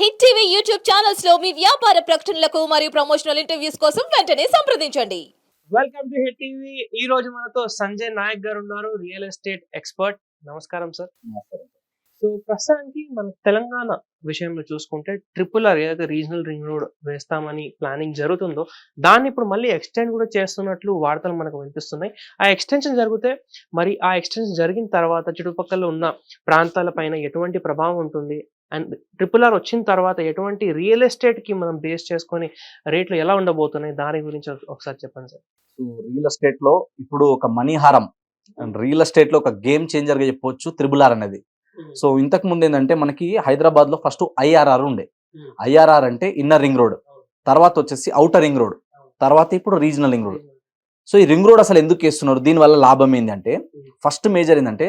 Hit TV YouTube ఛానల్స్లో మీ వ్యాపార ప్రకటనలకు మరియు ప్రమోషనల్ ఇంటర్వ్యూస్ కోసం వెంటనే సంప్రదించండి. Welcome to Hit TV. ఈ రోజు మనతో సంజయ్ నాయక్ గారు ఉన్నారు రియల్ ఎస్టేట్ ఎక్స్పర్ట్. నమస్కారం సార్. సో ప్రస్తుతానికి మన తెలంగాణ విషయంలో చూసుకుంటే ట్రిపుల్ ఆర్ ఏదైతే రీజనల్ రింగ్ రోడ్ వేస్తామని ప్లానింగ్ జరుగుతుందో దాన్ని ఇప్పుడు మళ్ళీ ఎక్స్టెండ్ కూడా చేస్తున్నట్లు వార్తలు మనకు వినిపిస్తున్నాయి. ఆ ఎక్స్టెన్షన్ జరిగితే మరి ఆ ఎక్స్టెన్షన్ జరిగిన తర్వాత చుట్టుపక్కల ఉన్న ప్రాంతాల పైన ఎటువంటి ప్రభావం ఉంటుంది? అండ్ ట్రిపుల్ ఆర్ వచ్చిన తర్వాత ఎటువంటి రియల్ ఎస్టేట్కి మనం బేస్ చేసుకొని రేట్లు ఎలా ఉండబోతున్నాయి దాని గురించి ఒకసారి చెప్పండి సార్. సో రియల్ ఎస్టేట్లో ఇప్పుడు ఒక మణిహారం రియల్ ఎస్టేట్లో ఒక గేమ్ చేంజర్గా చెప్పొచ్చు త్రిబుల్ ఆర్ అనేది. సో ఇంతకు ముందు ఏంటంటే మనకి హైదరాబాద్లో ఫస్ట్ ఐఆర్ఆర్ ఉండే. ఐఆర్ఆర్ అంటే ఇన్నర్ రింగ్ రోడ్. తర్వాత వచ్చేసి అవుటర్ రింగ్ రోడ్. తర్వాత ఇప్పుడు రీజనల్ రింగ్ రోడ్. సో ఈ రింగ్ రోడ్ అసలు ఎందుకు వేస్తున్నారు? దీని వల్ల లాభం ఏంటంటే ఫస్ట్ మేజర్ ఏంటంటే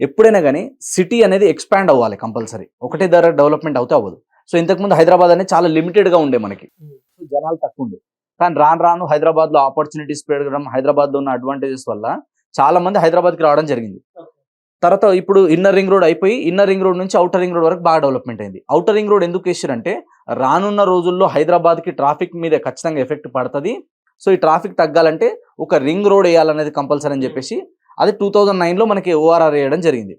ఎప్పుడైనా కానీ సిటీ అనేది ఎక్స్పాండ్ అవ్వాలి కంపల్సరీ. ఒకటే ధర డెవలప్మెంట్ అవుతే అవ్వదు. సో ఇంతకుముందు హైదరాబాద్ అనేది చాలా లిమిటెడ్గా ఉండే మనకి. Hmm. జనాలు తక్కువ ఉండే. కానీ రాను రాను హైదరాబాద్లో ఆపర్చునిటీస్ పెరగడం హైదరాబాద్లో ఉన్న అడ్వాంటేజెస్ వల్ల చాలా మంది హైదరాబాద్కి రావడం జరిగింది. తర్వాత ఇప్పుడు ఇన్నర్ రింగ్ రోడ్ అయిపోయి ఇన్నర్ రింగ్ రోడ్ నుంచి అవుటర్ రింగ్ రోడ్ వరకు బాగా డెవలప్మెంట్ అయింది. అవుటర్ రింగ్ రోడ్ ఎందుకు వేసారంటే రానున్న రోజుల్లో హైదరాబాద్కి ట్రాఫిక్ మీద ఖచ్చితంగా ఎఫెక్ట్ పడుతుంది. సో ఈ ట్రాఫిక్ తగ్గాలంటే ఒక రింగ్ రోడ్ వేయాలనేది కంపల్సరీ అని చెప్పేసి అది టూ థౌజండ్ నైన్లో మనకి ఓఆర్ఆర్ వేయడం జరిగింది.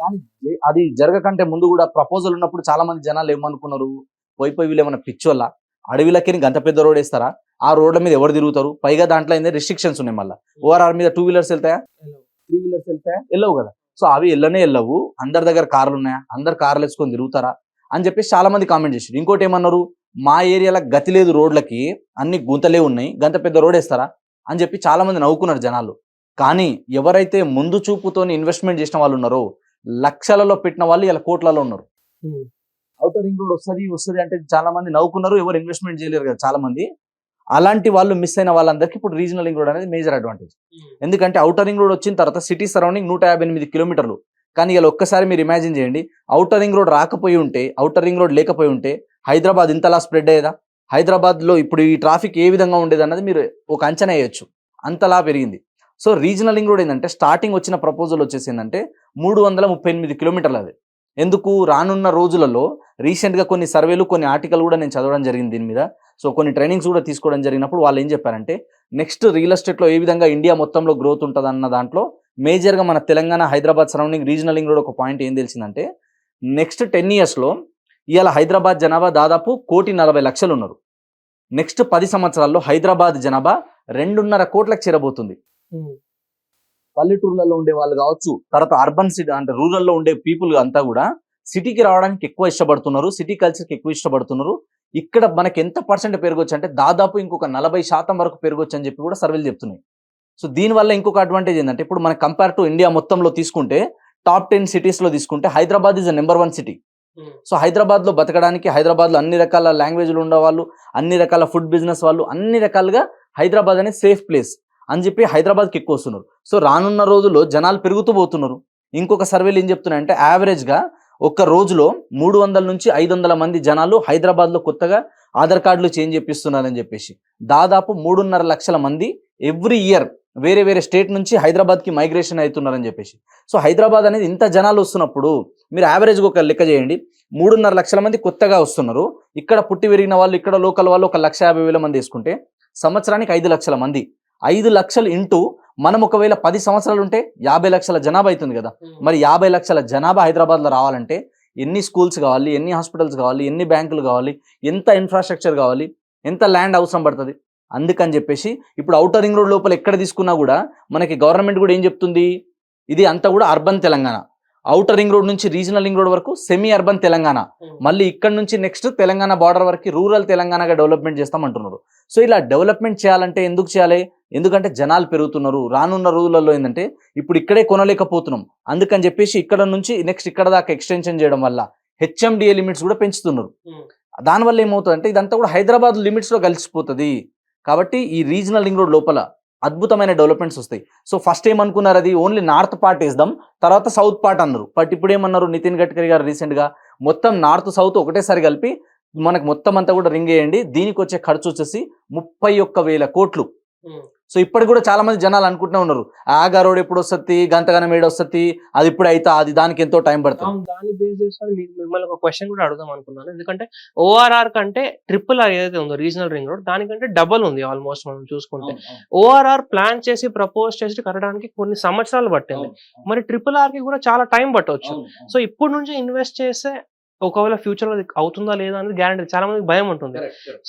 కానీ అది జరగకంటే ముందు కూడా ప్రపోజల్ ఉన్నప్పుడు చాలా మంది జనాలు ఏమనుకున్నారు? పోయి పోయి వీళ్ళు ఏమైనా పిచ్చోళ్ళ అడవిలకి గంత పెద్ద రోడ్ వేస్తారా? ఆ రోడ్ల మీద ఎవరు తిరుగుతారు? పైగా దాంట్లో ఏంది? రిస్ట్రిక్షన్స్ ఉన్నాయి మళ్ళీ. ఓఆర్ఆర్ మీద టూ వీలర్స్ వెళ్తాయా? త్రీ వీలర్స్ వెళ్తాయా? వెళ్ళవు కదా. సో అవి వెళ్ళనే వెళ్ళవు. అందరి దగ్గర కార్లు ఉన్నాయా? అందరు కార్లు వేసుకొని తిరుగుతారా? అని చెప్పేసి చాలా మంది కామెంట్ చేశారు. ఇంకోటి ఏమన్నారు? మా ఏరియాలో గతి లేదు రోడ్లకి. అన్ని గుంతలే ఉన్నాయి. గంత పెద్ద రోడ్ వేస్తారా? అని చెప్పి చాలా మంది నవ్వుకున్నారు జనాలు. కానీ ఎవరైతే ముందు చూపుతోని ఇన్వెస్ట్మెంట్ చేసిన వాళ్ళు ఉన్నారో లక్షలలో పెట్టిన వాళ్ళు ఇలా కోట్లలో ఉన్నారు. అవుటర్ రింగ్ రోడ్ వస్తుంది వస్తుంది అంటే చాలా మంది నవ్వుకున్నారు ఎవరు ఇన్వెస్ట్మెంట్ చేయలేరు కదా చాలా మంది. అలాంటి వాళ్ళు మిస్ అయిన వాళ్ళందరికీ ఇప్పుడు రీజనల్ రింగ్ రోడ్ అనేది మేజర్ అడ్వాంటేజ్ ఎందుకంటే అవుటర్ రింగ్ రోడ్ వచ్చిన తర్వాత సిటీ సరౌండింగ్ నూట యాభై ఎనిమిది కిలోమీటర్లు. కానీ ఇలా ఒక్కసారి మీరు ఇమాజిన్ చేయండి అవుటర్ రింగ్ రోడ్ రాకపోయి ఉంటే అవుటర్ రింగ్ రోడ్ లేకపోయి ఉంటే హైదరాబాద్ ఇంతలా స్ప్రెడ్ అయ్యేదా? హైదరాబాద్లో ఇప్పుడు ఈ ట్రాఫిక్ ఏ విధంగా ఉండేది అన్నది మీరు ఒక అంచనా వేయొచ్చు. అంతలా పెరిగింది. సో రీజనలింగ్ రోడ్ ఏంటంటే స్టార్టింగ్ వచ్చిన ప్రపోజల్ వచ్చేసి ఏంటంటే మూడు వందల ముప్పై ఎనిమిది కిలోమీటర్లు అది. ఎందుకు? రానున్న రోజులలో రీసెంట్గా కొన్ని సర్వేలు కొన్ని ఆర్టికల్ కూడా నేను చదవడం జరిగింది దీని మీద. సో కొన్ని ట్రైనింగ్స్ కూడా తీసుకోవడం జరిగినప్పుడు వాళ్ళు ఏం చెప్పారంటే నెక్స్ట్ రియల్ ఎస్టేట్లో ఏ విధంగా ఇండియా మొత్తంలో గ్రోత్ ఉంటుంది అన్న దాంట్లో మేజర్గా మన Telangana Hyderabad surrounding regional ring road ఒక పాయింట్ ఏం తెలిసిందంటే నెక్స్ట్ టెన్ ఇయర్స్లో ఇవాళ హైదరాబాద్ జనాభా దాదాపు కోటి నలభై లక్షలు ఉన్నారు నెక్స్ట్ పది సంవత్సరాల్లో హైదరాబాద్ జనాభా రెండున్నర కోట్లకు చేరబోతుంది. పల్లెటూర్లలో ఉండే వాళ్ళు కావచ్చు తర్వాత అర్బన్ సిటీ అంటే రూరల్లో ఉండే పీపుల్ అంతా కూడా సిటీకి రావడానికి ఎక్కువ ఇష్టపడుతున్నారు సిటీ కల్చర్కి ఎక్కువ ఇష్టపడుతున్నారు. ఇక్కడ మనకి ఎంత పర్సెంట్ పెరగొచ్చు అంటే దాదాపు ఇంకొక నలభై శాతం వరకు పెరగొచ్చు అని చెప్పి కూడా సర్వేలు చెప్తున్నాయి. సో దీనివల్ల ఇంకొక అడ్వాంటేజ్ ఏంటంటే ఇప్పుడు మన కంపేర్ టు ఇండియా మొత్తంలో తీసుకుంటే టాప్ టెన్ సిటీస్లో తీసుకుంటే Hyderabad is number one city so హైదరాబాద్లో బతకడానికి హైదరాబాద్లో అన్ని రకాల లాంగ్వేజ్లు ఉండే వాళ్ళు అన్ని రకాల ఫుడ్ బిజినెస్ వాళ్ళు అన్ని రకాలుగా హైదరాబాద్ అనేది సేఫ్ ప్లేస్ అని చెప్పి హైదరాబాద్కి ఎక్కువ వస్తున్నారు. సో రానున్న రోజుల్లో జనాలు పెరుగుతూ పోతున్నారు. ఇంకొక సర్వేలు ఏం చెప్తున్నాయంటే యావరేజ్గా ఒక్క రోజులో మూడు వందల నుంచి ఐదు వందల మంది జనాలు హైదరాబాద్లో కొత్తగా ఆధార్ కార్డులు చేంజ్ చేపిస్తున్నారని చెప్పేసి దాదాపు మూడున్నర లక్షల మంది ఎవ్రీ ఇయర్ వేరే వేరే స్టేట్ నుంచి హైదరాబాద్కి మైగ్రేషన్ అవుతున్నారని చెప్పేసి. సో హైదరాబాద్ అనేది ఇంత జనాలు వస్తున్నప్పుడు మీరు యావరేజ్గా ఒక లెక్క చేయండి. మూడున్నర లక్షల మంది కొత్తగా వస్తున్నారు. ఇక్కడ పుట్టి పెరిగిన వాళ్ళు ఇక్కడ లోకల్ వాళ్ళు ఒక లక్ష యాభై వేల మంది వేసుకుంటే సంవత్సరానికి ఐదు లక్షల మంది ఐదు లక్షలు ఇంటూ మనం ఒకవేళ పది సంవత్సరాలు ఉంటే యాభై లక్షల జనాభా అవుతుంది కదా. మరి యాభై లక్షల జనాభా హైదరాబాద్లో రావాలంటే ఎన్ని స్కూల్స్ కావాలి ఎన్ని హాస్పిటల్స్ కావాలి ఎన్ని బ్యాంకులు కావాలి ఎంత ఇన్ఫ్రాస్ట్రక్చర్ కావాలి ఎంత ల్యాండ్ అవసరం పడుతుంది? అందుకని చెప్పేసి ఇప్పుడు అవుటర్ రింగ్ రోడ్ లోపల ఎక్కడ తీసుకున్నా కూడా మనకి గవర్నమెంట్ కూడా ఏం చెప్తుంది? ఇది అంతా కూడా urban Telangana. Outer ring road నుంచి రీజనల్ రింగ్ రోడ్ వరకు సెమీ అర్బన్ తెలంగాణ. మళ్ళీ ఇక్కడ నుంచి నెక్స్ట్ తెలంగాణ బార్డర్ వరకు రూరల్ తెలంగాణగా డెవలప్మెంట్ చేస్తామంటున్నారు సో ఇలా డెవలప్మెంట్ చేయాలంటే ఎందుకు చేయాలి? ఎందుకంటే జనాలు పెరుగుతున్నారు. రానున్న రోజులలో ఏంటంటే ఇప్పుడు ఇక్కడే కొనలేకపోతున్నాం. అందుకని చెప్పేసి ఇక్కడ నుంచి నెక్స్ట్ ఇక్కడ దాకా ఎక్స్టెన్షన్ చేయడం వల్ల హెచ్ఎండిఏ లిమిట్స్ కూడా పెంచుతున్నారు. దానివల్ల ఏమవుతుందంటే ఇదంతా కూడా హైదరాబాద్ లిమిట్స్లో కలిసిపోతుంది. కాబట్టి ఈ రీజనల్ రింగ్ రోడ్ లోపల అద్భుతమైన డెవలప్మెంట్స్ వస్తాయి. సో ఫస్ట్ ఏమనుకున్నారు అది? ఓన్లీ నార్త్ పార్ట్ వేద్దాం. తర్వాత సౌత్ పార్ట్ అన్నారు. బట్ ఇప్పుడు ఏమన్నారు నితిన్ గడ్కరీ గారు రీసెంట్గా మొత్తం నార్త్ సౌత్ ఒకటేసారి కలిపి మనకు మొత్తం అంతా కూడా రింగ్ వేయండి. దీనికి వచ్చే ఖర్చు వచ్చేసి ముప్పై ఒక్క వేల కోట్లు. సో ఇప్పటికి కూడా చాలా మంది జనాలు అనుకుంటూనే ఉన్నారు. ఆగా రోడ్ ఎప్పుడు వస్తుంది? గంతగానం ఏడు వస్తుంది? అది ఇప్పుడు అయితే అది దానికి ఎంతో టైం పడుతుంది. దాన్ని బేస్ చేసుకొని మీకు మిమ్మల్ని ఒక క్వశ్చన్ కూడా అడుగుదాం అనుకున్నాను. ఎందుకంటే ఓఆర్ఆర్ కంటే ట్రిపుల్ ఆర్ ఏదైతే ఉందో రీజనల్ రింగ్ రోడ్ దానికంటే డబల్ ఉంది ఆల్మోస్ట్ మనం చూసుకుంటే. ఓఆర్ఆర్ ప్లాన్ చేసి ప్రపోజ్ చేసి కట్టడానికి కొన్ని సంవత్సరాలు పట్టింది. మరి ట్రిపుల్ ఆర్కి కూడా చాలా టైం పట్టవచ్చు సో ఇప్పుడు నుంచి ఇన్వెస్ట్ చేస్తే ఒకవేళ ఫ్యూచర్లో అది అవుతుందా లేదా అనేది గ్యారంటీ చాలా మందికి భయం ఉంటుంది.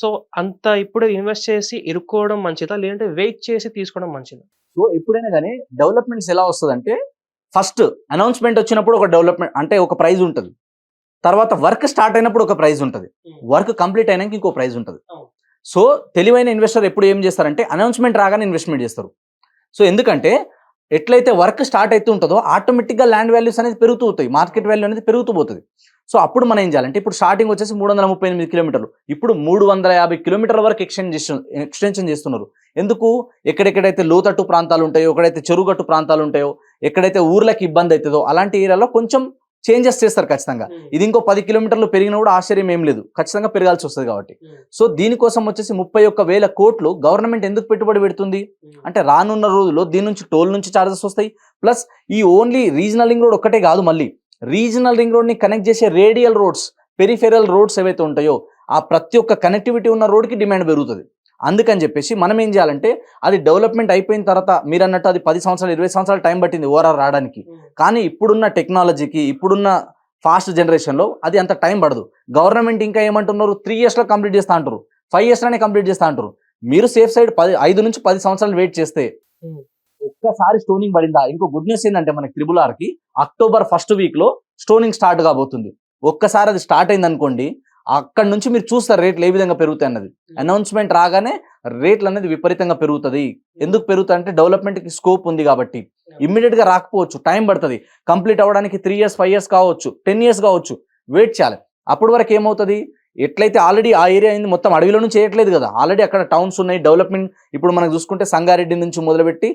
సో అంత ఇప్పుడు ఇన్వెస్ట్ చేసి ఇరుక్కోవడం మంచిదా? లేదంటే వెయిట్ చేసి తీసుకోవడం మంచిదా? సో ఎప్పుడైనా కానీ డెవలప్మెంట్స్ ఎలా వస్తుంది అంటే ఫస్ట్ అనౌన్స్మెంట్ వచ్చినప్పుడు ఒక డెవలప్మెంట్ అంటే ఒక ప్రైజ్ ఉంటుంది. తర్వాత వర్క్ స్టార్ట్ అయినప్పుడు ఒక ప్రైజ్ ఉంటుంది. వర్క్ కంప్లీట్ అయినాక ఇంకో ప్రైజ్ ఉంటుంది. సో తెలివైన ఇన్వెస్టర్ ఎప్పుడు ఏం చేస్తారంటే అనౌన్స్మెంట్ రాగానే ఇన్వెస్ట్మెంట్ చేస్తారు. సో ఎందుకంటే ఎట్లయితే వర్క్ స్టార్ట్ అవుతూ ఉంటుందో ఆటోమేటిక్గా ల్యాండ్ వాల్యూస్ అనేది పెరుగుతూ అవుతాయి మార్కెట్ వాల్యూ అనేది పెరుగుతూ పోతుంది. సో అప్పుడు మనం ఏం చేయాలంటే ఇప్పుడు స్టార్టింగ్ వచ్చేసి మూడు వందల ముప్పై ఎనిమిది కిలోమీటర్లు. ఇప్పుడు మూడు వందల యాభై కిలోమీటర్ల వరకు ఎక్స్టెండ్ చేస్తు ఎక్స్టెన్షన్ చేస్తున్నారు. ఎందుకు? ఎక్కడెక్కడైతే లోతట్టు ప్రాంతాలు ఉంటాయో ఎక్కడైతే చెరుగట్టు ప్రాంతాలు ఉంటాయో ఎక్కడైతే ఊర్లకి ఇబ్బంది అవుతుందో అలాంటి ఏరియాలో కొంచెం చేంజెస్ చేస్తారు ఖచ్చితంగా. ఇది ఇంకో పది కిలోమీటర్లు పెరిగినా కూడా ఆశ్చర్యం ఏం లేదు. ఖచ్చితంగా పెరగాల్సి వస్తుంది కాబట్టి. సో దీనికోసం వచ్చేసి ముప్పై ఒక్క వేల కోట్లు గవర్నమెంట్ ఎందుకు పెట్టుబడి పెడుతుంది? అంటే రానున్న రోజుల్లో దీని నుంచి టోల్ నుంచి చార్జెస్ వస్తాయి. ప్లస్ ఈ ఓన్లీ రీజనల్ రింగ్ రోడ్ ఒక్కటే కాదు మళ్ళీ. రీజనల్ రింగ్ రోడ్ని కనెక్ట్ చేసే రేడియల్ రోడ్స్ పెరిఫెరల్ రోడ్స్ ఏవైతే ఉంటాయో ఆ ప్రతి ఒక్క కనెక్టివిటీ ఉన్న రోడ్కి డిమాండ్ పెరుగుతుంది. అందుకని చెప్పేసి మనం ఏం చేయాలంటే అది డెవలప్మెంట్ అయిపోయిన తర్వాత మీరు అన్నట్టు అది పది సంవత్సరాలు ఇరవై సంవత్సరాలు టైం పట్టింది ఓవరాల్ రావడానికి. కానీ ఇప్పుడున్న టెక్నాలజీకి ఇప్పుడున్న ఫాస్ట్ జనరేషన్లో అది అంత టైం పడదు. గవర్నమెంట్ ఇంకా ఏమంటున్నారు? త్రీ ఇయర్స్లో కంప్లీట్ చేస్తా అంటారు. ఫైవ్ ఇయర్స్లోనే కంప్లీట్ చేస్తా అంటారు. మీరు సేఫ్ సైడ్ పది ఐదు నుంచి పది సంవత్సరాలు వెయిట్ చేస్తే. ఒక్కసారి స్టోనింగ్ పడిందా? ఇంకో గుడ్ న్యూస్ ఏంటంటే మనకి త్రిబుల్ ఆర్కి అక్టోబర్ ఫస్ట్ వీక్లో స్టోనింగ్ స్టార్ట్ కాబోతుంది. ఒక్కసారి అది స్టార్ట్ అయింది అనుకోండి అక్కడ నుంచి మీరు చూస్తారు రేట్లు ఏ విధంగా పెరుగుతాయి అన్నది. అనౌన్స్మెంట్ రాగానే రేట్లు అనేది విపరీతంగా పెరుగుతుంది. ఎందుకు పెరుగుతాయి అంటే డెవలప్మెంట్కి స్కోప్ ఉంది కాబట్టి. గా రాకపోవచ్చు టైం పడుతుంది. కంప్లీట్ అవ్వడానికి త్రీ ఇయర్స్ ఫైవ్ ఇయర్స్ కావచ్చు టెన్ ఇయర్స్ కావచ్చు వెయిట్ చేయాలి. అప్పటి వరకు ఏమవుతుంది? ఎట్లయితే ఆల్రెడీ ఆ ఏరియా అయింది మొత్తం అడవిలో నుంచి చేయట్లేదు కదా. ఆల్రెడీ అక్కడ టౌన్స్ ఉన్నాయి డెవలప్మెంట్ ఇప్పుడు మనం చూసుకుంటే సంగారెడ్డి నుంచి మొదలుపెట్టి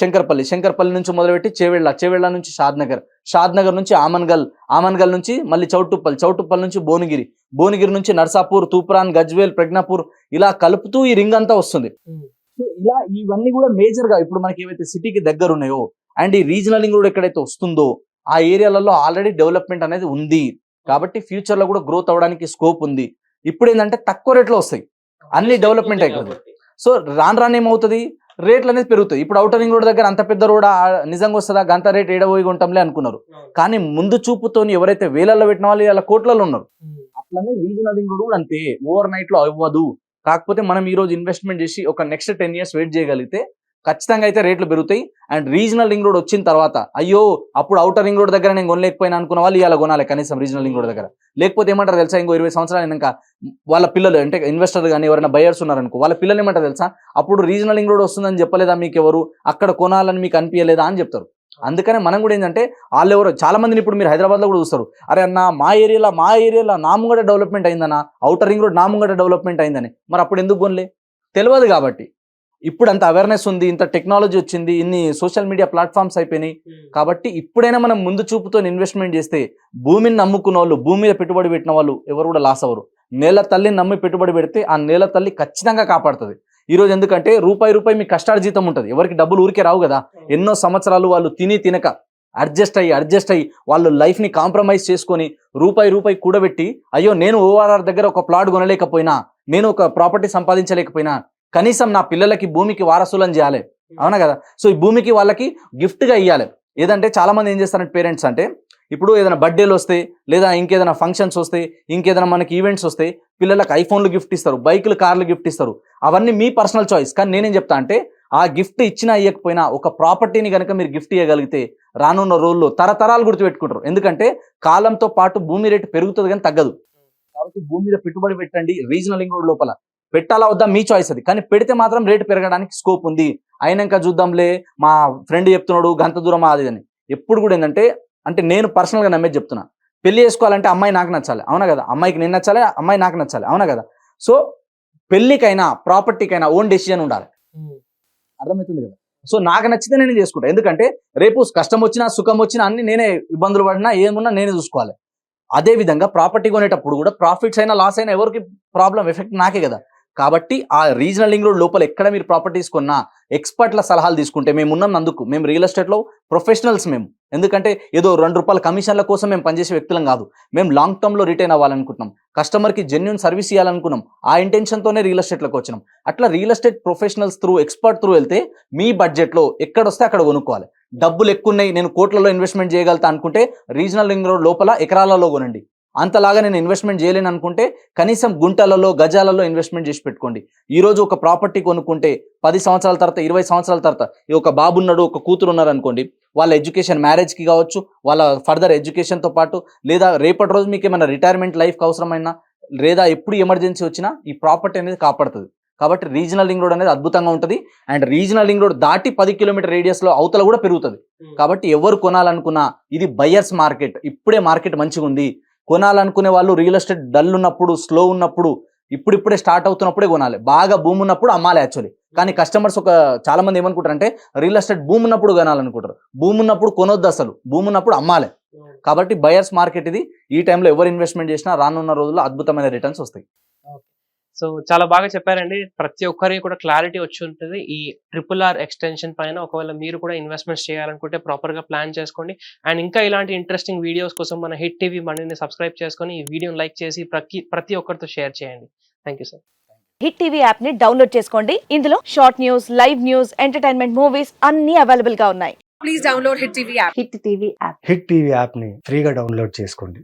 శంకర్పల్లి శంకర్పల్లి నుంచి మొదలుపెట్టి చేవెళ్ళ చేవెళ్ళ నుంచి షాద్నగర్ షాద్నగర్ నుంచి ఆమన్గల్ ఆమన్గల్ నుంచి మళ్ళీ చౌటుప్పల్ చౌటుప్పల్ నుంచి భువనగిరి భువనగిరి నుంచి నర్సాపూర్ తూప్రాన్ గజ్వేల్ ప్రజ్ఞాపూర్ ఇలా కలుపుతూ ఈ రింగ్ అంతా వస్తుంది. సో ఇలా ఇవన్నీ కూడా మేజర్గా ఇప్పుడు మనకి ఏవైతే సిటీకి దగ్గర ఉన్నాయో అండ్ ఈ రీజనల్ రింగ్ రోడ్ ఎక్కడైతే వస్తుందో ఆ ఏరియాలలో ఆల్రెడీ డెవలప్మెంట్ అనేది ఉంది. కాబట్టి ఫ్యూచర్లో కూడా గ్రోత్ అవ్వడానికి స్కోప్ ఉంది. ఇప్పుడు ఏంటంటే తక్కువ రేట్లో వస్తాయి. అన్ని డెవలప్మెంట్ అయిపోతుంది. సో రాను రాను ఏమవుతుంది? రేట్లు అనేది పెరుగుతాయి. ఇప్పుడు అవుటర్ రింగ్ రోడ్ దగ్గర అంత పెద్ద రోడ్ నిజంగా వస్తుందా? గంత రేట్ ఏడబోయి ఉంటాంలే అనుకున్నారు. కానీ ముందు చూపుతోని ఎవరైతే వేలల్లో పెట్టిన వాళ్ళు ఇలా కోట్లలో ఉన్నారు. అట్లనే రీజనల్ రింగ్ రోడ్ కూడా అంతే. ఓవర్ నైట్లో అవ్వదు. కాకపోతే మనం ఈ రోజు ఇన్వెస్ట్మెంట్ చేసి ఒక నెక్స్ట్ టెన్ ఇయర్స్ వెయిట్ చేయగలిగితే ఖచ్చితంగా అయితే రేట్లు పెరుగుతాయి. అండ్ రీజనల్ రింగ్ రోడ్ వచ్చిన తర్వాత అయ్యో అప్పుడు అవుటర్ రింగ్ రోడ్ దగ్గర నేను కొనలేకపోయినా అనుకున్న వాళ్ళు ఇవాళ కొనాలి కనీసం రీజనల్ రింగ్ రోడ్ దగ్గర. లేకపోతే ఏమంటారు తెలుసా? ఇంకో ఇరవై సంవత్సరాలు ఇంకా వాళ్ళ పిల్లలు అంటే ఇన్వెస్టర్ కానీ ఎవరైనా బయర్స్ ఉన్నారనుకో వాళ్ళ పిల్లలు ఏమంటారు తెలుసా? అప్పుడు రీజనల్ రింగ్ రోడ్ వస్తుందని చెప్పలేదా మీకు ఎవరు? అక్కడ కొనాలని మీకు అనిపించలేదా అని చెప్తారు. అందుకనే మనం కూడా ఏంటంటే వాళ్ళు ఎవరు చాలా మందిని ఇప్పుడు మీరు హైదరాబాద్లో కూడా చూస్తారు. అరే అన్న మా ఏరియాలో మా ఏరియాలో నా డెవలప్మెంట్ అయిందన్న అవుటర్ రింగ్ రోడ్ నా డెవలప్మెంట్ అయిందని. మరి అప్పుడు ఎందుకు కొనలే? తెలియదు కాబట్టి. ఇప్పుడు అంత అవేర్నెస్ ఉంది ఇంత టెక్నాలజీ వచ్చింది ఇన్ని సోషల్ మీడియా ప్లాట్ఫామ్స్ అయిపోయినాయి. కాబట్టి ఇప్పుడైనా మనం ముందు చూపుతో ఇన్వెస్ట్మెంట్ చేస్తే భూమిని నమ్ముకున్న వాళ్ళు భూమి మీద పెట్టుబడి పెట్టిన వాళ్ళు ఎవరు కూడా లాస్ అవ్వరు. నేల తల్లిని నమ్మి పెట్టుబడి పెడితే ఆ నేల తల్లి ఖచ్చితంగా కాపాడుతుంది. ఈ రోజు ఎందుకంటే రూపాయి రూపాయి మీ కష్టార్జితం ఉంటుంది. ఎవరికి డబ్బులు ఊరికే రావు కదా. ఎన్నో సంవత్సరాలు వాళ్ళు తిని తినక అడ్జస్ట్ అయ్యి అడ్జస్ట్ అయ్యి వాళ్ళు లైఫ్ని కాంప్రమైజ్ చేసుకొని రూపాయి రూపాయి కూడబెట్టి అయ్యో నేను ఓఆర్ఆర్ దగ్గర ఒక ప్లాట్ కొనలేకపోయినా నేను ఒక ప్రాపర్టీ సంపాదించలేకపోయినా కనీసం నా పిల్లలకి భూమికి వారసులను చేయాలి. అవునా కదా? సో ఈ భూమికి వాళ్ళకి గిఫ్ట్గా ఇవ్వాలి ఏదంటే చాలా మంది ఏం చేస్తారంటే పేరెంట్స్ అంటే ఇప్పుడు ఏదైనా బర్త్డేలు వస్తాయి లేదా ఇంకేదైనా ఫంక్షన్స్ వస్తాయి ఇంకేదైనా మనకి ఈవెంట్స్ వస్తాయి పిల్లలకు ఐఫోన్లు గిఫ్ట్ ఇస్తారు బైకులు కార్లు గిఫ్ట్ ఇస్తారు. అవన్నీ మీ పర్సనల్ చాయిస్. కానీ నేనేం చెప్తా అంటే ఆ గిఫ్ట్ ఇచ్చినా ఇవ్వకపోయినా ఒక ప్రాపర్టీని కనుక మీరు గిఫ్ట్ ఇవ్వగలిగితే రానున్న రోజుల్లో తరతరాలు గుర్తుపెట్టుకుంటారు. ఎందుకంటే కాలంతో పాటు భూమి రేటు పెరుగుతుంది కానీ తగ్గదు. కాబట్టి భూమి మీద పెట్టుబడి పెట్టండి రీజనల్ ఇంగ్ రోడ్ లోపల. పెట్టాలా వద్దా? మీ చాయిస్ అది. కానీ పెడితే మాత్రం రేటు పెరగడానికి స్కోప్ ఉంది. అయినాక చూద్దాంలే మా ఫ్రెండ్ చెప్తున్నాడు గంత దూరం అది అని. ఎప్పుడు కూడా ఏంటంటే అంటే నేను పర్సనల్గా నమ్మేది చెప్తున్నా. పెళ్ళి చేసుకోవాలంటే అమ్మాయి నాకు నచ్చాలి. అవునా కదా? అమ్మాయికి నేను నచ్చాలి అమ్మాయి నాకు నచ్చాలి. అవునా కదా? సో పెళ్ళికైనా ప్రాపర్టీకైనా ఓన్ డెసిజన్ ఉండాలి. అర్థమవుతుంది కదా? సో నాకు నచ్చితే నేను చేసుకుంటా. ఎందుకంటే రేపు కష్టం వచ్చినా సుఖం వచ్చినా అన్ని నేనే ఇబ్బందులు పడినా ఏమున్నా నేనే చూసుకోవాలి. అదే విధంగా ప్రాపర్టీ కొనేటప్పుడు కూడా ప్రాఫిట్స్ అయినా లాస్ అయినా ఎవరికి ప్రాబ్లం ఎఫెక్ట్ నాకే కదా. కాబట్టి ఆ రీజనల్ లింక్ రోడ్ లోపల ఎక్కడ మీరు ప్రాపర్టీస్ కొన్నా ఎక్స్పర్ట్ల సలహాలు తీసుకుంటే మేము ఉన్నాం అందుకు. మేము రియల్ ఎస్టేట్లో ప్రొఫెషనల్స్ మేము. ఎందుకంటే ఏదో రెండు రూపాయల కమిషన్ల కోసం మేము పనిచేసే వ్యక్తులం కాదు. మేము లాంగ్ టర్మ్లో రిటైన్ అవ్వాలనుకుంటున్నాం. కస్టమర్కి జెన్యున్ సర్వీస్ ఇవ్వాలనుకున్నాం ఆ ఇంటెన్షన్తోనే రియల్ ఎస్టేట్లోకి వచ్చినాం. అట్లా real estate professionals through expert through వెళ్తే మీ బడ్జెట్లో ఎక్కడొస్తే అక్కడ కొనుక్కోవాలి. డబ్బులు ఎక్కువ ఉన్నాయి నేను కోట్లలో ఇన్వెస్ట్మెంట్ చేయగలుగుతా అనుకుంటే రీజనల్ రింగ్ రోడ్ లోపల ఎకరాలలో కొనండి. అంతలాగా నేను ఇన్వెస్ట్మెంట్ చేయలేను అనుకుంటే కనీసం గుంటలలో గజాలలో ఇన్వెస్ట్మెంట్ చేసి పెట్టుకోండి. ఈ రోజు ఒక ప్రాపర్టీ కొనుక్కుంటే పది సంవత్సరాల తర్వాత ఇరవై సంవత్సరాల తర్వాత ఈ ఒక బాబు ఉన్నాడు ఒక కూతురు ఉన్నారు అనుకోండి వాళ్ళ ఎడ్యుకేషన్ మ్యారేజ్కి కావచ్చు వాళ్ళ ఫర్దర్ ఎడ్యుకేషన్తో పాటు లేదా రేపటి రోజు మీకు ఏమైనా రిటైర్మెంట్ లైఫ్కి అవసరమైనా లేదా ఎప్పుడు ఎమర్జెన్సీ వచ్చినా ఈ ప్రాపర్టీ అనేది కాపాడుతుంది. కాబట్టి రీజనల్ లింక్ రోడ్ అనేది అద్భుతంగా ఉంటుంది. అండ్ రీజనల్ లింక్ రోడ్ దాటి పది కిలోమీటర్ రేడియస్లో అవతల కూడా పెరుగుతుంది. కాబట్టి ఎవరు కొనాలనుకున్నా ఇది బయ్యర్స్ మార్కెట్ ఇప్పుడే మార్కెట్ మంచిగా ఉంది కొనాలనుకునే వాళ్ళు రియల్ ఎస్టేట్ డల్ ఉన్నప్పుడు స్లో ఉన్నప్పుడు ఇప్పుడిప్పుడే స్టార్ట్ అవుతున్నప్పుడే కొనాలి. బాగా భూమి ఉన్నప్పుడు అమ్మాలి యాక్చువల్లీ కానీ కస్టమర్స్ ఒక చాలా మంది ఏమనుకుంటారు అంటే రియల్ ఎస్టేట్ భూమి ఉన్నప్పుడు కొనాలనుకుంటారు. భూమి ఉన్నప్పుడు కొనొద్దు అసలు. భూమి ఉన్నప్పుడు అమ్మాలి. కాబట్టి బయర్స్ మార్కెట్ ఇది. ఈ టైంలో ఎవరు ఇన్వెస్ట్మెంట్ చేసినా రానున్న రోజుల్లో అద్భుతమైన రిటర్న్స్ వస్తాయి. సో చాలా బాగా చెప్పారండి. ప్రతి ఒక్కరికి కూడా క్లారిటీ వచ్చి ఉంటుంది. ఈ ట్రిపుల్ ఆర్ ఎక్స్టెన్షన్ పైన ఒకవేళ మీరు కూడా ఇన్వెస్ట్మెంట్స్ చేయాలనుకుంటే ప్రాపర్గా ప్లాన్ చేసుకోండి. అండ్ ఇంకా ఇలాంటి ఇంట్రెస్టింగ్ వీడియోస్ కోసం మన హిట్ టీవీ మనీని సబ్స్క్రైబ్ చేసుకొని ఈ వీడియోని లైక్ చేసి ప్రతి ప్రతి ఒక్కరితో షేర్ చేయండి. Thank you sir. Hit TV యాప్ని డౌన్లోడ్ చేసుకోండి. ఇందులో short news live news entertainment movies అన్ని అవైలబుల్గా ఉన్నాయి. please download Hit TV app. Hit TV app. Hit TV యాప్ని ఫ్రీగా డౌన్లోడ్ చేసుకోండి.